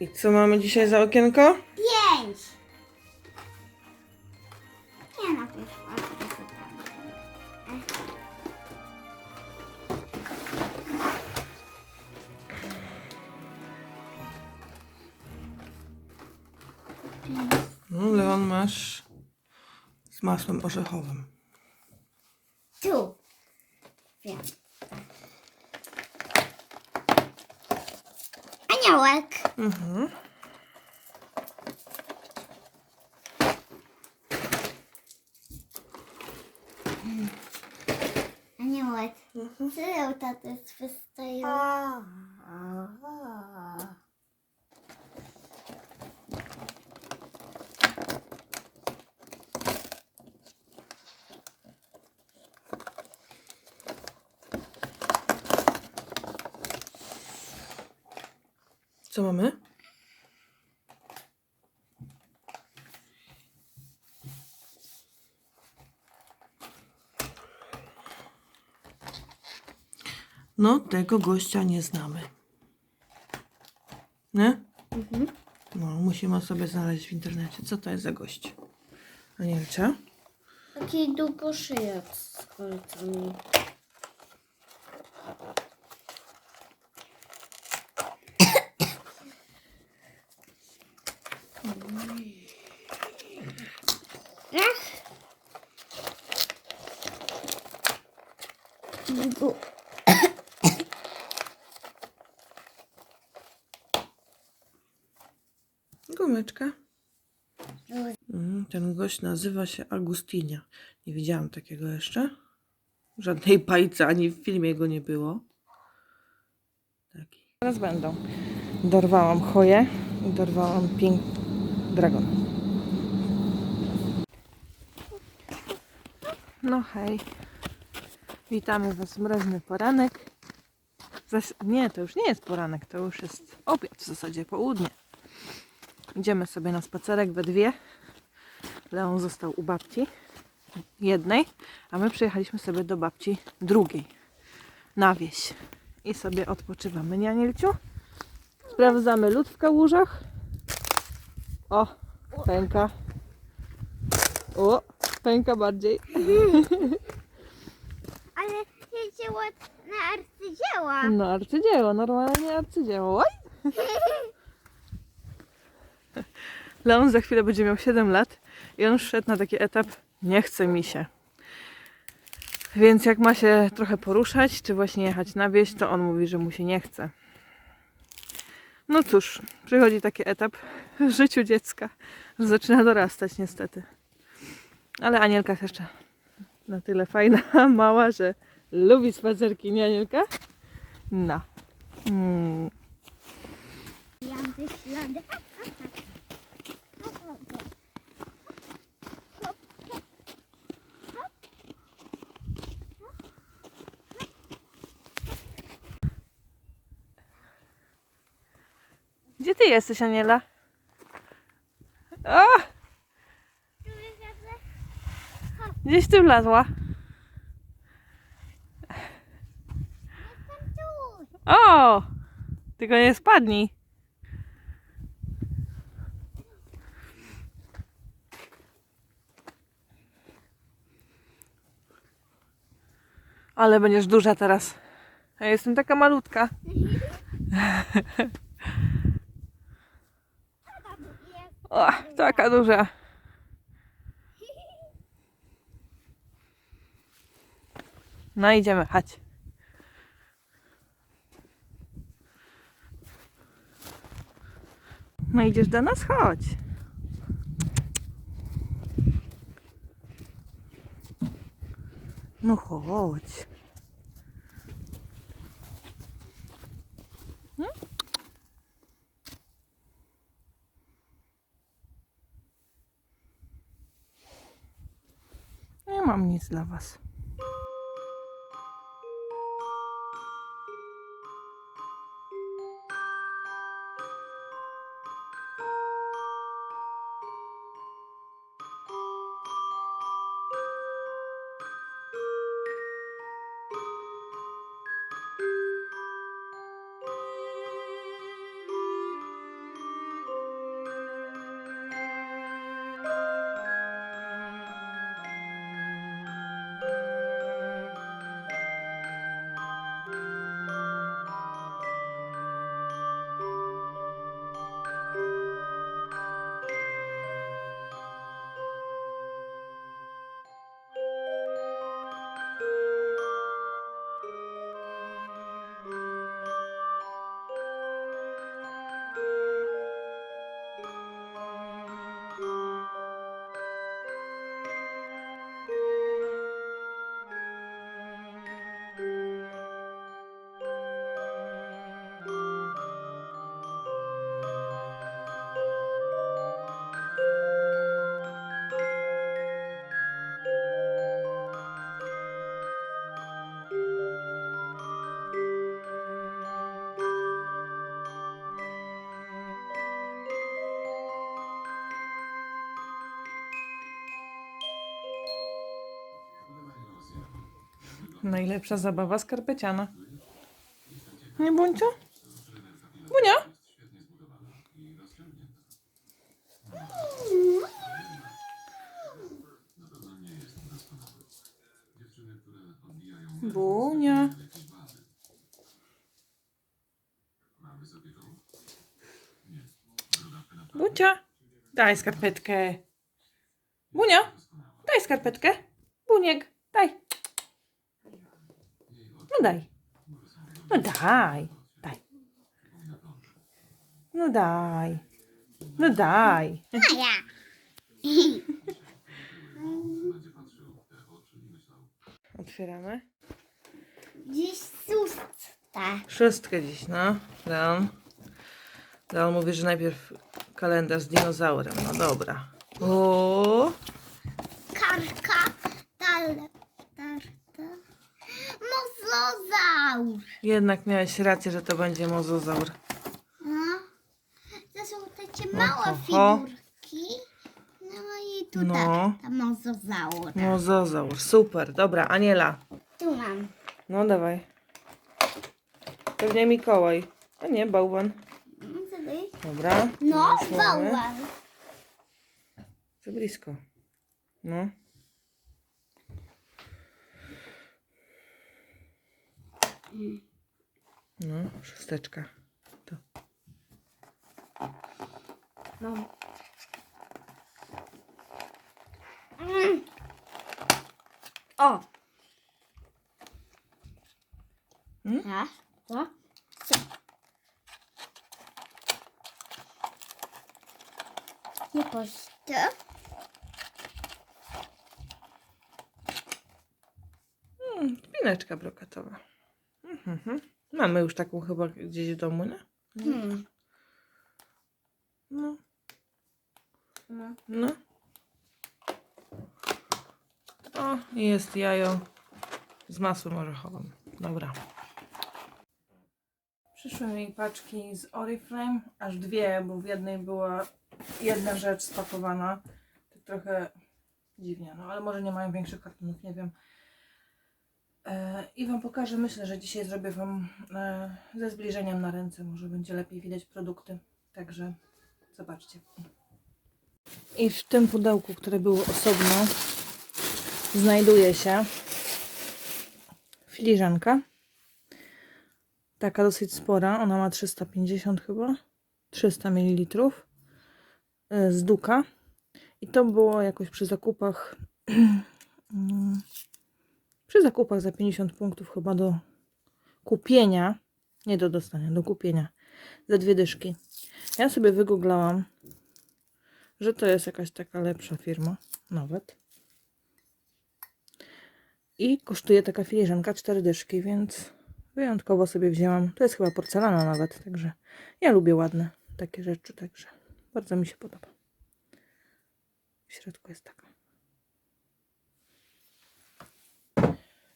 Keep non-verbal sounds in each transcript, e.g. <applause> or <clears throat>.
I co mamy dzisiaj za okienko? Pięć. Ja najpierw odpiszę No, Leon masz z masłem orzechowym. Tu. Wiem. Aniołek. Mhm. Aniołek. Tyle taty wystają. Co mamy? No, tego gościa nie znamy. Nie? No, musimy sobie znaleźć w internecie. Co to jest za gość? Anielcia? Taki długoszyjak z kolcami. Ten gość nazywa się Agustinia. Nie widziałam takiego jeszcze. Żadnej bajce ani w filmie go nie było. Taki. Teraz będą. Dorwałam choję i dorwałam pink dragon. No hej. Witamy Was w mroźny poranek. Zaś, nie, to już nie jest poranek, to już jest obiad, w zasadzie południe. Idziemy sobie na spacerek we dwie. Leon został u babci jednej, a my przyjechaliśmy sobie do babci drugiej na wieś. I sobie odpoczywamy, nie Anielciu? Sprawdzamy lód w kałużach. O, pęka. O, pęka bardziej. <laughs> Ale jeździło na arcydzieła. No arcydzieło, normalnie arcydzieło. Oj! <laughs> Leon za chwilę będzie miał 7 lat i on wszedł na taki etap, nie chce mi się. Więc jak ma się trochę poruszać, czy właśnie jechać na wieś, to on mówi, że mu się nie chce. No cóż, przychodzi taki etap w życiu dziecka, że zaczyna dorastać niestety. Ale Anielka jest jeszcze na tyle fajna, <laughs> mała, że lubi spacerki, nie Anielka? No. Mm. Gdzie ty jesteś, Aniela? O! Gdzieś ty wlazła. O! Tylko nie spadnij. Ale będziesz duża teraz. Ja jestem taka malutka. <laughs> O, taka duża. No idziemy, chodź. No idziesz do nas? Chodź. No chodź. Mam nic dla was. Najlepsza zabawa skarpeciana. Nie Buńcio? Bunia? Bunia. Bucia, daj skarpetkę. Bunia, daj skarpetkę. Buniek, daj. No daj. No daj. Daj. No daj. No daj. Maja. Otwieramy. Dziś szósta. Szóstkę dziś, no. Leon. Leon mówi, że najpierw kalendarz z dinozaurem. No dobra. O, Karka. Tal. Mozozaur. jednak miałeś rację, że to będzie mozozaur. No. To są takie małe Oho. figurki. No i tutaj No. ta mozozaur. Mozozaur, super. Dobra, Aniela. Tu mam. No dawaj. Pewnie Mikołaj. A nie, bałwan. No. Dobra. No, bałwan. Za blisko. No. No, szósteczka. To. No. Mm. O. Mm? Raz, dwa, trzy. Nie. Mm, spineczka brokatowa. Mhm. Mamy już taką chyba gdzieś w domu, nie? Hmm. No, No. no. O, i jest jajo z masłem orzechowym. Dobra. Przyszły mi paczki z Oriflame, aż dwie, bo w jednej była jedna rzecz spakowana. Tak trochę dziwnie, no ale może nie mają większych kartonów, nie wiem. E, I Wam pokażę, myślę, że dzisiaj zrobię Wam e, ze zbliżeniem na ręce, może będzie lepiej widać produkty, także zobaczcie. I w tym pudełku, które było osobno, znajduje się filiżanka. Taka dosyć spora, ona ma 350 chyba, 300 ml e, z duka. I to było jakoś przy zakupach <clears throat> mm, przy zakupach za 50 punktów chyba do kupienia, nie do dostania, do kupienia za dwie dyszki. Ja sobie wygooglałam, że to jest jakaś taka lepsza firma, nawet. I kosztuje taka filiżanka 4 dyszki, więc wyjątkowo sobie wzięłam. To jest chyba porcelana nawet, także ja lubię ładne takie rzeczy, także bardzo mi się podoba. W środku jest taka.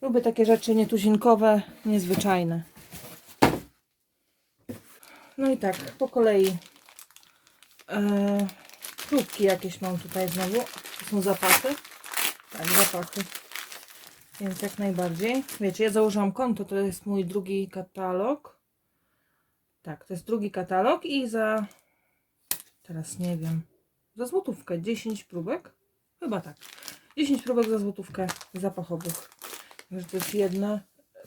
Lubię takie rzeczy nietuzinkowe, niezwyczajne. No i tak, po kolei. Eee, próbki jakieś mam tutaj znowu. To są zapachy. Tak, zapachy. Więc jak najbardziej. Wiecie, ja założyłam konto, to jest mój drugi katalog. Tak, to jest drugi katalog i za... Teraz nie wiem. Za złotówkę 10 próbek? Chyba tak. 10 próbek za złotówkę zapachowych. Że to jest jedna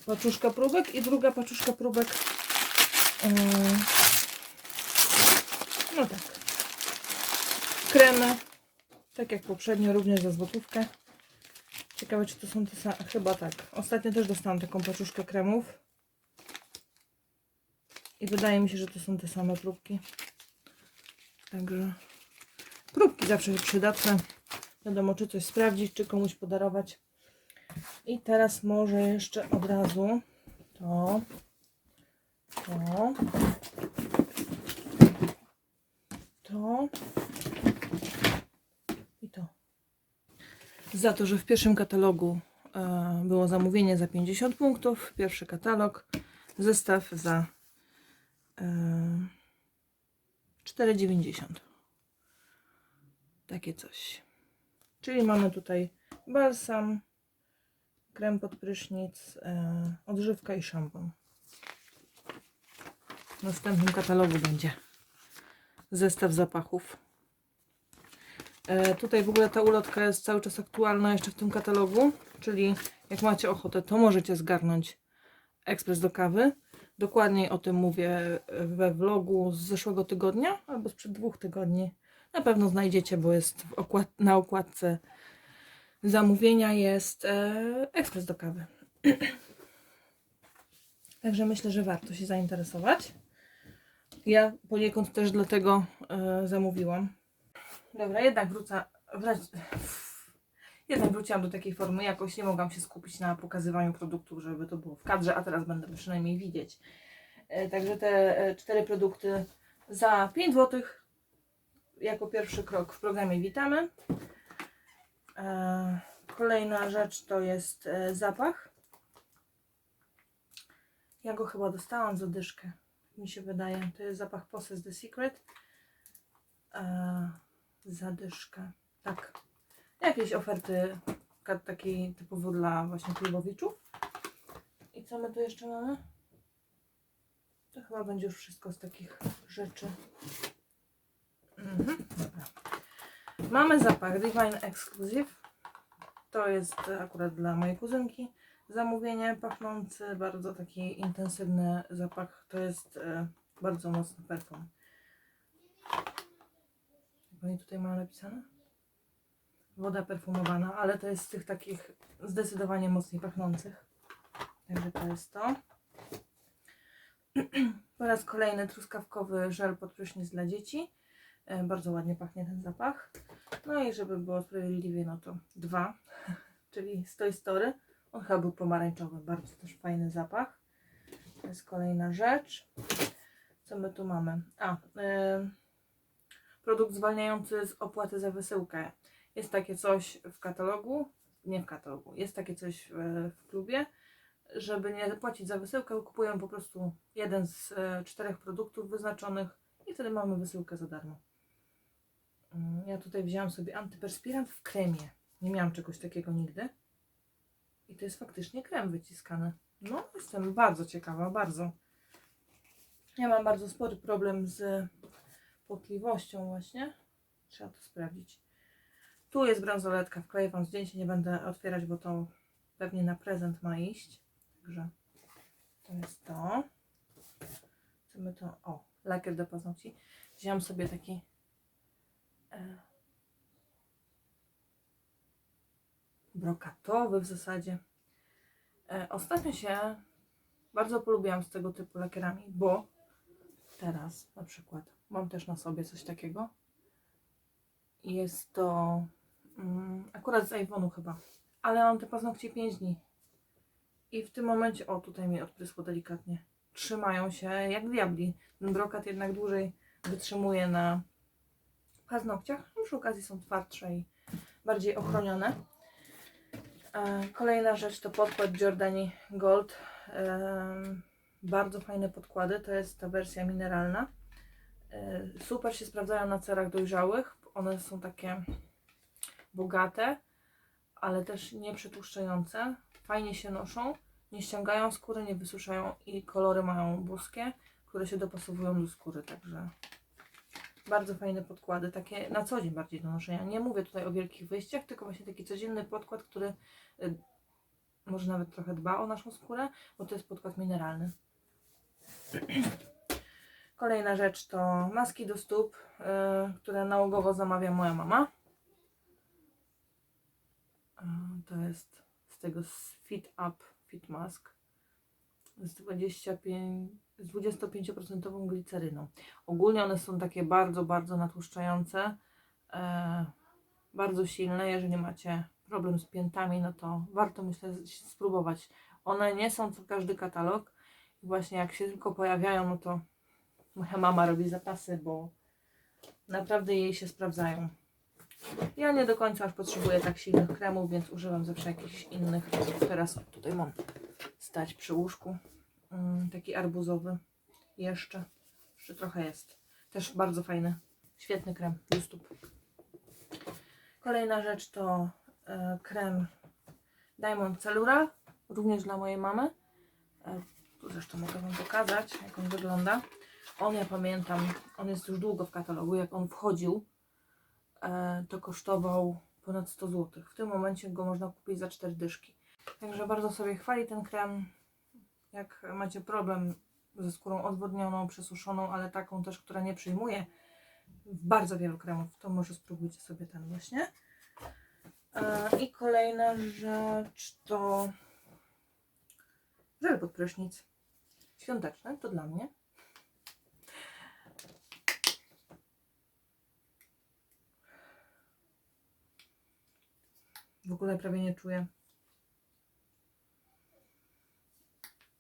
paczuszka próbek i druga paczuszka próbek. No tak. Kremy. Tak jak poprzednio, również za złotówkę. Ciekawe, czy to są te same. Chyba tak. Ostatnio też dostałam taką paczuszkę kremów. I wydaje mi się, że to są te same próbki. Także próbki zawsze przydatne. Wiadomo, czy coś sprawdzić, czy komuś podarować. I teraz może jeszcze od razu to, to, to i to. Za to, że w pierwszym katalogu e, było zamówienie za 50 punktów, pierwszy katalog, zestaw za e, 4,90. Takie coś. Czyli mamy tutaj balsam, krem pod prysznic, e, odżywka i szampon. W następnym katalogu będzie zestaw zapachów. E, tutaj w ogóle ta ulotka jest cały czas aktualna jeszcze w tym katalogu, czyli jak macie ochotę, to możecie zgarnąć ekspres do kawy. Dokładniej o tym mówię we vlogu z zeszłego tygodnia albo sprzed dwóch tygodni. Na pewno znajdziecie, bo jest okład na okładce zamówienia jest e, ekspres do kawy. <clears throat> Także myślę, że warto się zainteresować. Ja poniekąd też dlatego e, zamówiłam. Dobra, jednak wrócę. Jednak wróciłam do takiej formy. Jakoś nie mogłam się skupić na pokazywaniu produktów, żeby to było w kadrze, a teraz będę przynajmniej widzieć. E, Także te cztery produkty za 5 zł jako pierwszy krok w programie witamy. E, Kolejna rzecz to jest e, zapach. Ja go chyba dostałam za dyszkę, mi się wydaje. To jest zapach Possess The Secret. E, Zadyszkę. Tak. Jakieś oferty takiej typowo dla właśnie klubowiczów. I co my tu jeszcze mamy? To chyba będzie już wszystko z takich rzeczy. Mhm, dobra. Mamy zapach Divine Exclusive. To jest akurat dla mojej kuzynki zamówienie pachnący, bardzo taki intensywny zapach. To jest e, bardzo mocny perfum. Jak oni tutaj mają napisane? Woda perfumowana, ale to jest z tych takich zdecydowanie mocniej pachnących. Także to jest to. <clears throat> Po raz kolejny truskawkowy żel pod prysznic dla dzieci. E, Bardzo ładnie pachnie ten zapach. No i żeby było sprawiedliwie, no to dwa, <laughs> czyli z Toy Story. On chyba był pomarańczowy, bardzo też fajny zapach. To jest kolejna rzecz. Co my tu mamy? A, y, produkt zwalniający z opłaty za wysyłkę. Jest takie coś w katalogu, nie w katalogu, jest takie coś w, w klubie, żeby nie płacić za wysyłkę, kupuję po prostu jeden z e, czterech produktów wyznaczonych i wtedy mamy wysyłkę za darmo. Mm, Ja tutaj wzięłam sobie antyperspirant w kremie. Nie miałam czegoś takiego nigdy. I to jest faktycznie krem wyciskany. No, jestem bardzo ciekawa, bardzo. Ja mam bardzo spory problem z potliwością właśnie. Trzeba to sprawdzić. Tu jest bransoletka, wkleję Wam zdjęcie, nie będę otwierać, bo to pewnie na prezent ma iść. Także to jest to. Co my to? O, lakier do paznokci. Wziąłam sobie taki brokatowy w zasadzie. E, ostatnio się bardzo polubiłam z tego typu lakierami, bo teraz na przykład mam też na sobie coś takiego. Jest to mm, akurat z iPhone'u chyba, ale mam te paznokcie 5 dni. I w tym momencie, o tutaj mi odprysło delikatnie, trzymają się jak diabli. Ten brokat jednak dłużej wytrzymuje na paznokciach. No, Przy okazji są twardsze i bardziej ochronione. E, Kolejna rzecz to podkład Giordani Gold. Em, Bardzo fajne podkłady. To jest ta wersja mineralna. E, Super się sprawdzają na cerach dojrzałych. One są takie bogate, ale też nie przetłuszczające. Fajnie się noszą. Nie ściągają skóry, nie wysuszają i kolory mają boskie, które się dopasowują do skóry. Także bardzo fajne podkłady, takie na co dzień bardziej do noszenia. Nie mówię tutaj o wielkich wyjściach, tylko właśnie taki codzienny podkład, który y, może nawet trochę dba o naszą skórę, bo to jest podkład mineralny. <clears throat> Kolejna rzecz to maski do stóp, y, które nałogowo zamawia moja mama. To jest z tego Fit Up Fit Mask z 25 z 25% gliceryną. Ogólnie one są takie bardzo, bardzo natłuszczające, e, bardzo silne. Jeżeli macie problem z piętami, no to warto myślę spróbować. One nie są co każdy katalog i właśnie jak się tylko pojawiają, no to moja mama robi zapasy, bo naprawdę jej się sprawdzają. Ja nie do końca już potrzebuję tak silnych kremów, więc używam zawsze jakichś innych. Teraz tutaj mam stać przy łóżku. Mm, taki arbuzowy. Jeszcze. Jeszcze trochę jest. Też bardzo fajny. Świetny krem do stóp. Kolejna rzecz to e, krem Diamond Cellura, również dla mojej mamy. E, Tu zresztą mogę Wam pokazać, jak on wygląda. On, ja pamiętam, on jest już długo w katalogu. Jak on wchodził, to kosztował ponad 100 zł. W tym momencie go można kupić za 4 dyszki. Także bardzo sobie chwali ten krem. Jak macie problem ze skórą odwodnioną, przesuszoną, ale taką też, która nie przyjmuje bardzo wielu kremów, to może spróbujcie sobie ten właśnie. E, I kolejna rzecz to żel pod prysznic. Świąteczny, to dla mnie. W ogóle prawie nie czuję.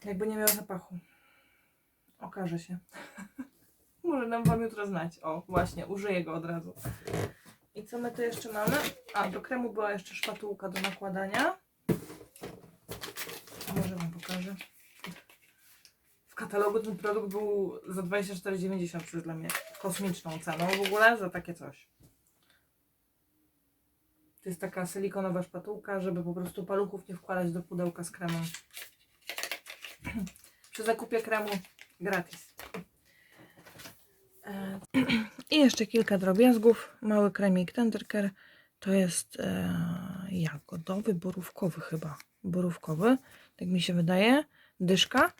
Jakby nie miał zapachu. Okaże się. <laughs> Może nam wam jutro znać. O, właśnie, użyję go od razu. I co my tu jeszcze mamy? A, do kremu była jeszcze szpatułka do nakładania. Może wam pokażę. W katalogu ten produkt był za 24,90 co jest dla mnie kosmiczną ceną w ogóle za takie coś. To jest taka silikonowa szpatułka, żeby po prostu paluchów nie wkładać do pudełka z kremem. <clears throat> Przy zakupie kremu gratis. I jeszcze kilka drobiazgów. Mały kremik Tendercare to jest e, jagodowy, borówkowy chyba. Borówkowy, tak mi się wydaje. Dyszka.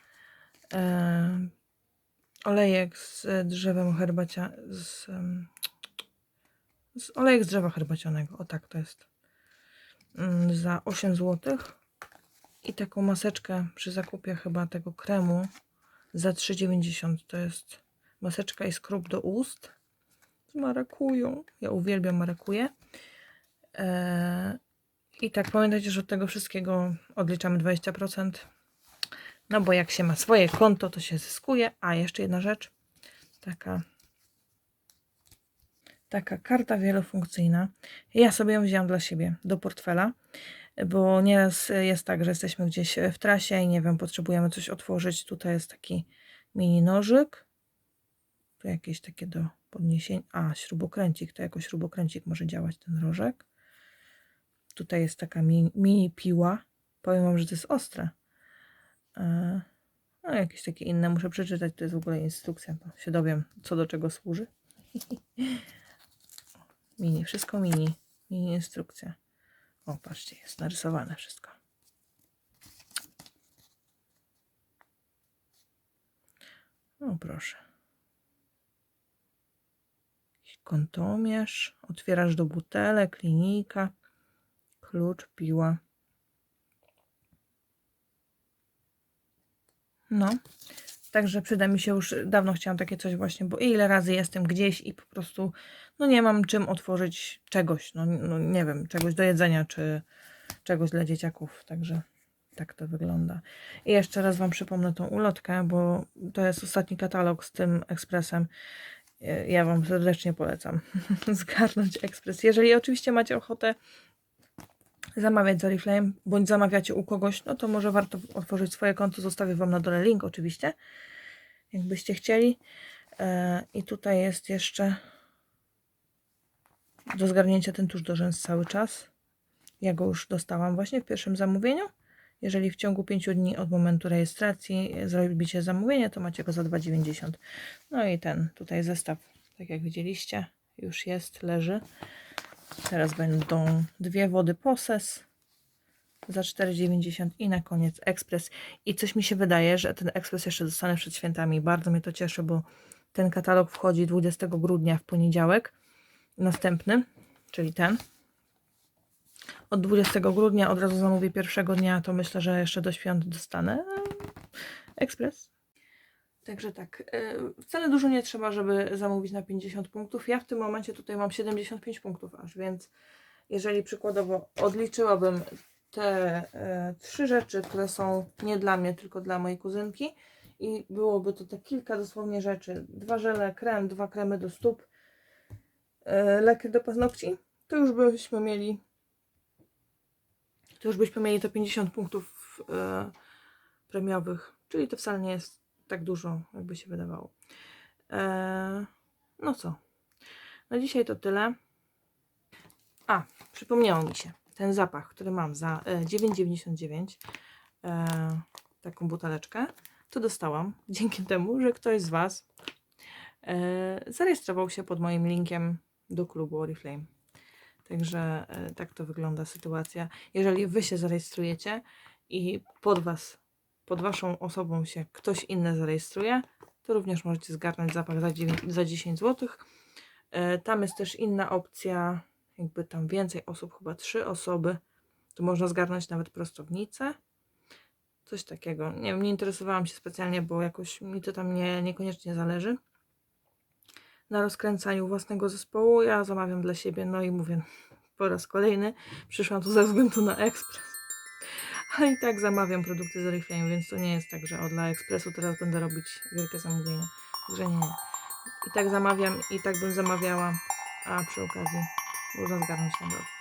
E, olejek z drzewem herbacia... Z, z olejek z drzewa herbacianego. O tak to jest. Mm, Za 8 zł. I taką maseczkę przy zakupie chyba tego kremu za 3,90 to jest maseczka i skrób do ust z marakują. Ja uwielbiam marakuję. Eee, I tak pamiętajcie, że od tego wszystkiego odliczamy 20%. No bo jak się ma swoje konto, to się zyskuje. A jeszcze jedna rzecz. Taka taka karta wielofunkcyjna. Ja sobie ją wzięłam dla siebie do portfela, bo nieraz jest tak, że jesteśmy gdzieś w trasie i nie wiem, potrzebujemy coś otworzyć. Tutaj jest taki mini nożyk. Tu jakieś takie do podniesienia. A, śrubokręcik. To jako śrubokręcik może działać ten rożek. Tutaj jest taka mini, mini piła. Powiem wam, że to jest ostre. E, No, jakieś takie inne muszę przeczytać. To jest w ogóle instrukcja. To się dowiem, co do czego służy. <laughs> Mini, wszystko mini. Mini instrukcja. O, patrzcie, jest narysowane wszystko. O, proszę. Jakiś Kątomierz. Otwierasz do butelek, linijka, klucz, piła. No, Także przyda mi się już, dawno chciałam takie coś właśnie, bo ile razy jestem gdzieś i po prostu no nie mam czym otworzyć czegoś, no, no nie wiem, czegoś do jedzenia, czy czegoś dla dzieciaków, także tak to wygląda. I jeszcze raz Wam przypomnę tą ulotkę, bo to jest ostatni katalog z tym ekspresem. Ja Wam serdecznie polecam <laughs> zgarnąć ekspres. Jeżeli oczywiście macie ochotę zamawiać z Oriflame, bądź zamawiacie u kogoś, no to może warto otworzyć swoje konto. Zostawię Wam na dole link oczywiście, jakbyście chcieli. E, I tutaj jest jeszcze do zgarnięcia ten tusz do rzęs cały czas. Ja go już dostałam właśnie w pierwszym zamówieniu. Jeżeli w ciągu 5 dni od momentu rejestracji zrobicie zamówienie, to macie go za 2,90. No i ten tutaj zestaw, tak jak widzieliście, już jest, leży. Teraz będą dwie wody Poses za 4,90 i na koniec ekspres. I coś mi się wydaje, że ten ekspres jeszcze dostanę przed świętami. Bardzo mnie to cieszy, bo ten katalog wchodzi 20 grudnia w poniedziałek. Następny, czyli ten. Od 20 grudnia od razu zamówię pierwszego dnia, to myślę, że jeszcze do świąt dostanę ekspres. Także tak, yy, wcale dużo nie trzeba, żeby zamówić na 50 punktów. Ja w tym momencie tutaj mam 75 punktów aż, więc jeżeli przykładowo odliczyłabym te e, trzy rzeczy, które są nie dla mnie, tylko dla mojej kuzynki i byłoby to te kilka dosłownie rzeczy, dwa żele, krem, dwa kremy do stóp, e, lekier do paznokci, to już byśmy mieli to już byśmy mieli to 50 punktów e, premiowych, czyli to wcale nie jest tak dużo, jakby się wydawało. E, no co? Na dzisiaj to tyle. A, przypomniało mi się. ten zapach, który mam za e, 9,99, e, taką buteleczkę, to dostałam dzięki temu, że ktoś z Was e, zarejestrował się pod moim linkiem do klubu Oriflame. Także e, tak to wygląda sytuacja. Jeżeli Wy się zarejestrujecie i pod Was, pod Waszą osobą się ktoś inny zarejestruje, to również możecie zgarnąć zapach za, 9, za 10 zł. E, Tam jest też inna opcja, jakby tam więcej osób, chyba trzy osoby, to można zgarnąć nawet prostownicę. Coś takiego. Nie wiem, nie interesowałam się specjalnie, bo jakoś mi to tam nie, niekoniecznie zależy. Na rozkręcaniu własnego zespołu ja zamawiam dla siebie, no i mówię po raz kolejny, przyszłam tu ze względu na ekspres. A i tak zamawiam produkty z Oriflame, więc to nie jest tak, że o, dla ekspresu teraz będę robić wielkie zamówienia. Także nie, nie. I tak zamawiam, i tak bym zamawiała, a przy okazji można zgarnąć nagrodę.